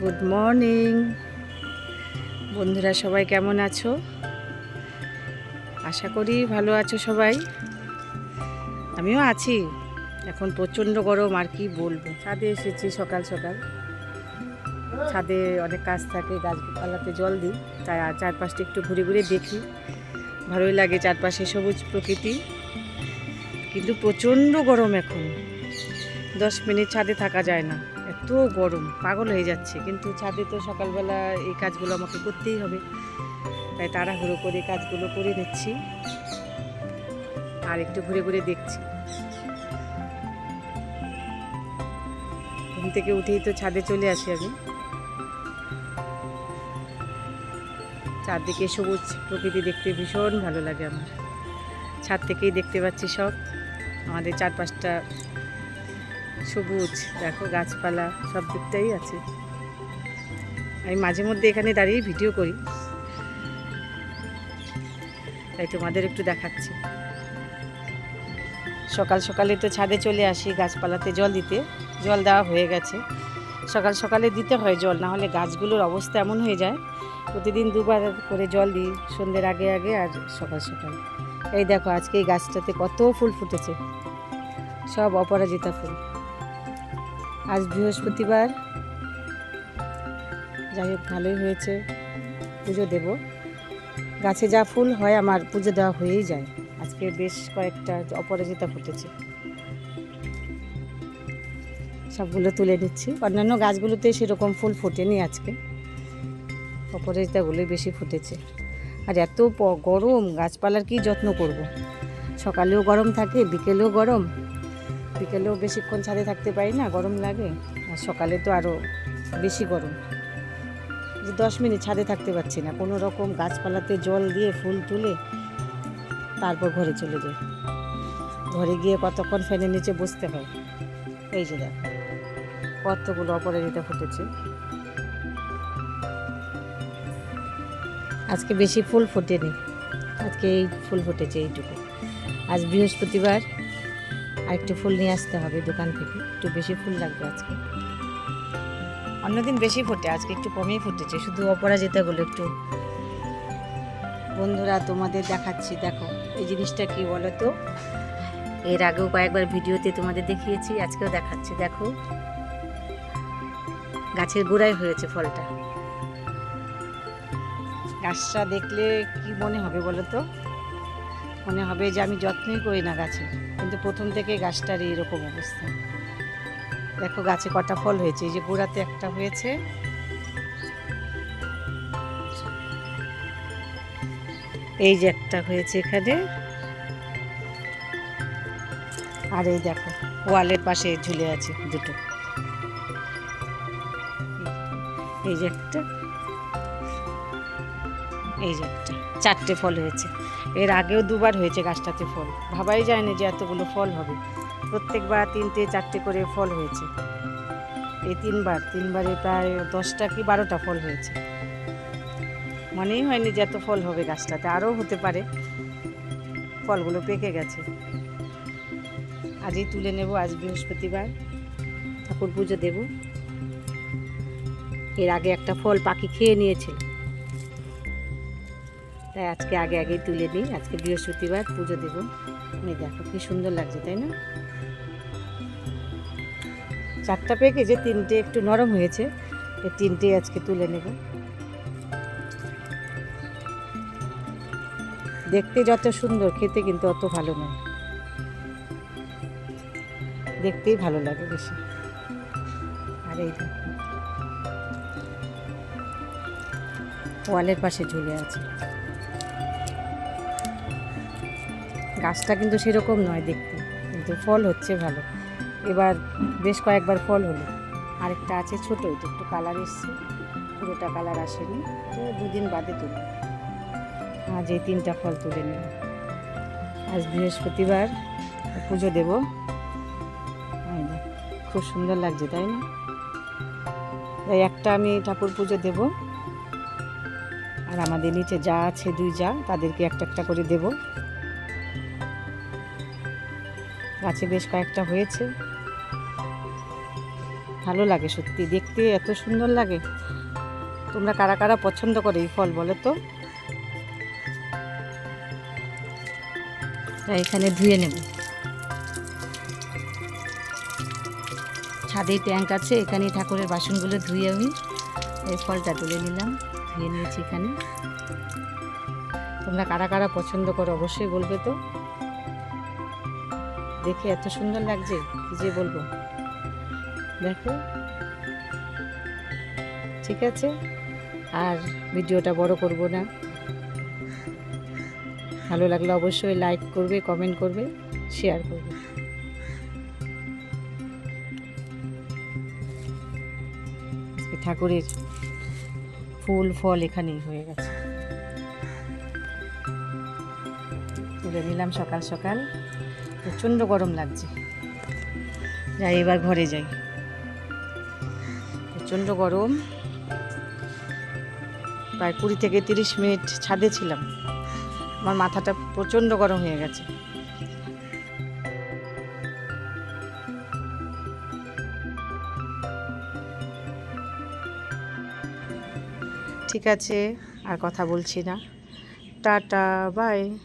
Good morning বন্ধুরা, সবাই কেমন আছো? আশা করি ভালো আছো সবাই। আমিও আছি। এখন প্রচণ্ড গরম, আর কি বলব? ছাদে এসেছি সকাল সকাল। ছাদে অনেক কাজ থাকে, গাছপালাতে জল দিই। তাই চারপাশটা একটু ঘুরে ঘুরে দেখি। ভালোই লাগে চারপাশে সবুজ প্রকৃতি। কিন্তু প্রচণ্ড গরম এখন। দশ মিনিট ছাদে থাকা যায় না। এত গরম, পাগল হয়ে যাচ্ছে। কিন্তু ছাদে তো সকালবেলা এই কাজগুলো আমাকে করতেই হবে। তাই তাড়াহুড়ো করে কাজগুলো করে নিচ্ছি। আর একটু ঘুরে ঘুরে দেখছি। ঘুম থেকে উঠেই তো ছাদে চলে আসি আমি। চারদিকে সবুজ প্রকৃতি দেখতে ভীষণ ভালো লাগে আমার। ছাদ থেকেই দেখতে পাচ্ছি সব। আমাদের চারপাশটা সবুজ, দেখো গাছপালা, সব দিকটাই আছে। আমি মাঝে মধ্যে এখানে দাঁড়িয়ে ভিডিও করি। তাই তোমাদের একটু দেখাচ্ছি। সকাল সকালে তো ছাদে চলে আসি গাছপালাতে জল দিতে। জল দেওয়া হয়ে গেছে। সকাল সকালে দিতে হয় জল, না হলে গাছগুলোর অবস্থা এমন হয়ে যায়। প্রতিদিন দুবার করে জল দিই, সন্ধ্যের আগে আগে আর সকাল সকাল। এই দেখো আজকে এই গাছটাতে কত ফুল ফুটেছে। সব অপরাজিতা ফুল। আজ বৃহস্পতিবার। যাই হোক, ভালোই হয়েছে। পুজো দেব। গাছে যা ফুল হয়, আমার পুজো দেওয়া হয়েই যায়। আজকে বেশ কয়েকটা অপরাজিতা ফুটেছে। সবগুলো তুলে নিচ্ছি। অন্যান্য গাছগুলোতে সেরকম ফুল ফোটেনি আজকে। অপরাজিতাগুলোই বেশি ফুটেছে। আর এত গরম, গাছপালার কি যত্ন করব। সকালেও গরম থাকে, বিকেলেও গরম। বিকেলেও বেশিক্ষণ ছাদে থাকতে পারি না, গরম লাগে। আর সকালে তো আরও বেশি গরম। যে দশ মিনিট ছাদে থাকতে পারছি না, কোনো রকম গাছপালাতে জল দিয়ে ফুল তুলে তারপর ঘরে চলে যাই। ঘরে গিয়ে কতক্ষণ ফ্যানের নিচে বসতে হয়? এই যে দেখো, কতগুলো অপরাজিতা ফুটেছে। আজকে বেশি ফুল ফোটেনি, আজকে এই ফুল ফুটেছে এইটুকু। আজ বৃহস্পতিবার আর একটু ফুল নিয়ে আসতে হবে দোকান থেকে। একটু বেশি ফুল লাগবে আজকে। অন্যদিন বেশি ফোটে, আজকে একটু কমই ফুটেছে। শুধু অপরাজিতাগুলো একটু। বন্ধুরা, তোমাদের দেখাচ্ছি, দেখো, এই জিনিসটা কি বলো তো এর আগেও কয়েকবার ভিডিওতে তোমাদের দেখিয়েছি, আজকেও দেখাচ্ছি, দেখো। গাছের গোড়ায় হয়েছে ফলটা। গাছটা দেখলে কি মনে হবে বলো তো মনে হবে যে আমি যত্নই করি না গাছে। কিন্তু প্রথম থেকে গাছটার এইরকম অবস্থা। দেখো গাছে কটা ফল হয়েছে, এই যে গোড়াতে একটা হয়েছে। এই যে একটা হয়েছে এখানে। আর এই দেখো, ওয়ালের পাশে ঝুলে আছে দুটো। এই যে একটা। এই যে, চারটে ফল হয়েছে। এর আগেও দুবার হয়েছে গাছটাতে ফল। ভাবাই যায় না যে এতগুলো ফল হবে। প্রত্যেকবার তিনটে, চারটে করে ফল হয়েছে। এই তিনবার, তিনবারে প্রায় দশটা কি বারোটা ফল হয়েছে। মনেই হয়নি যে এত ফল হবে গাছটাতে। আরও হতে পারে। ফলগুলো পেকে গেছে। আজই তুলে নেব, আজ বৃহস্পতিবার। ঠাকুর পুজো দেব। এর আগে একটা ফল পাখি খেয়ে নিয়েছিল। তাই আজকে আগে আগেই তুলে নিই আজকে বৃহস্পতিবার পুজো দেবো। এই দেখো, কি সুন্দর লাগছে, তাই না? চারটা পেকে যে তিনটে একটু নরম হয়েছে, এই তিনটে আজকে তুলে নেব। দেখতে যত সুন্দর, খেতে কিন্তু অত ভালো নয়। দেখতেই ভালো লাগে বেশি। আর এই ওয়ালের পাশে ঝুলে আছে। গাছটা কিন্তু সেরকম নয় দেখতে। কিন্তু ফল হচ্ছে ভালো। এবার বেশ কয়েকবার ফল হলো। আরেকটা আছে ছোটো এটা একটু কালার এসছে। পুরোটা কালার আসেনি। তো দুদিন বাদে তুলি। আজ এই তিনটা ফল তুলে নিল আজ বৃহস্পতিবার পুজো দেব। খুব সুন্দর লাগছে, তাই না? তাই একটা আমি ঠাকুর পুজো দেব। আর আমাদের নিচে যা আছে দুই যা, তাদেরকে একটা একটা করে দেব। গাছে বেশ কয়েকটা হয়েছে। ভালো লাগে সত্যি, দেখতে এত সুন্দর লাগে। তোমরা কারা কারা পছন্দ করে এই ফল বলো তো? এখানে ধুয়ে নেব। ছাদে ট্যাঙ্ক আছে, এখানেই ঠাকুরের বাসনগুলো ধুয়ে আমি এই ফলটা তুলে নিলাম, ধুয়ে নিয়েছি এখানে। তোমরা কারা কারা পছন্দ করো অবশ্যই বলবে তো। দেখে এত সুন্দর লাগছে, কি যে বলব। দেখো। ঠিক আছে? আর ভিডিওটা বড় করব না। ভালো লাগলে অবশ্যই লাইক করবে কমেন্ট করবে শেয়ার করবে। ঠাকুরের ফুল, ফল এখানেই হয়ে গেছে। তুলে নিলাম সকাল সকাল। প্রচণ্ড গরম লাগছে। যাই, এবার ঘরে যাই। প্রচণ্ড গরম। প্রায় কুড়ি থেকে তিরিশ মিনিট ছাদে ছিলাম। আমার মাথাটা প্রচণ্ড গরম হয়ে গেছে। ঠিক আছে, আর কথা বলছি না। Tata, bye.